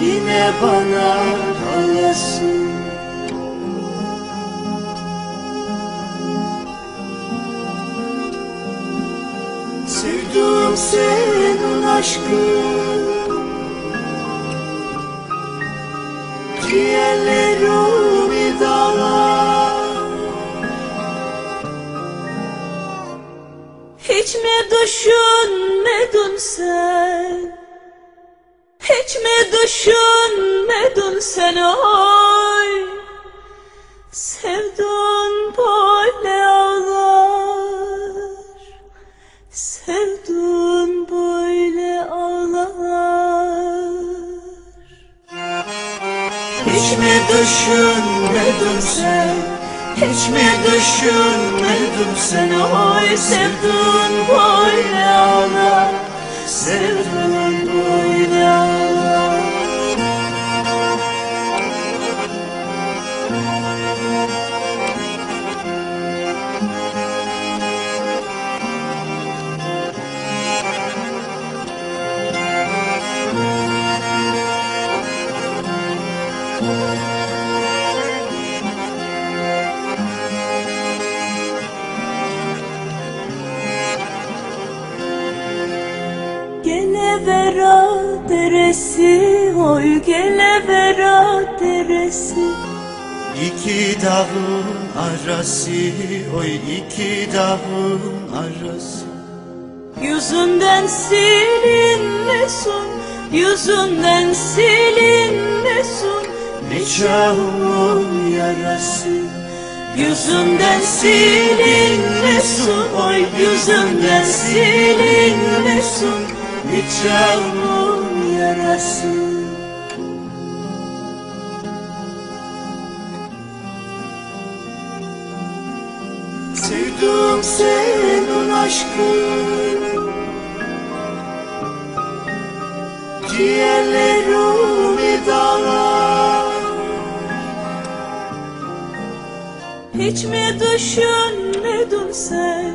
Yine bana kalasın Sevdim senin aşkın Ciğerlerimi dağlar Hiç mi düşünmedin sen Hiç mi düşünmedin sen oy Sevdun böyle ağlar. Sevdun böyle ağlar. Hiç mi düşünmedin sen. Hiç mi düşünmedin sen Oy sevdin böyle vera deresi Oy gele vera deresi İki dağın arası Oy iki dağın arası. Yüzünden silinmesin Yüzünden silinmesin Nikahımın yarası? Yüzünden silinmesin Oy yüzünden silinmesin Nikahımın yarası. Sevdim senin aşkın Ciğerlerimi dağlar Hiç mi düşünmedin sen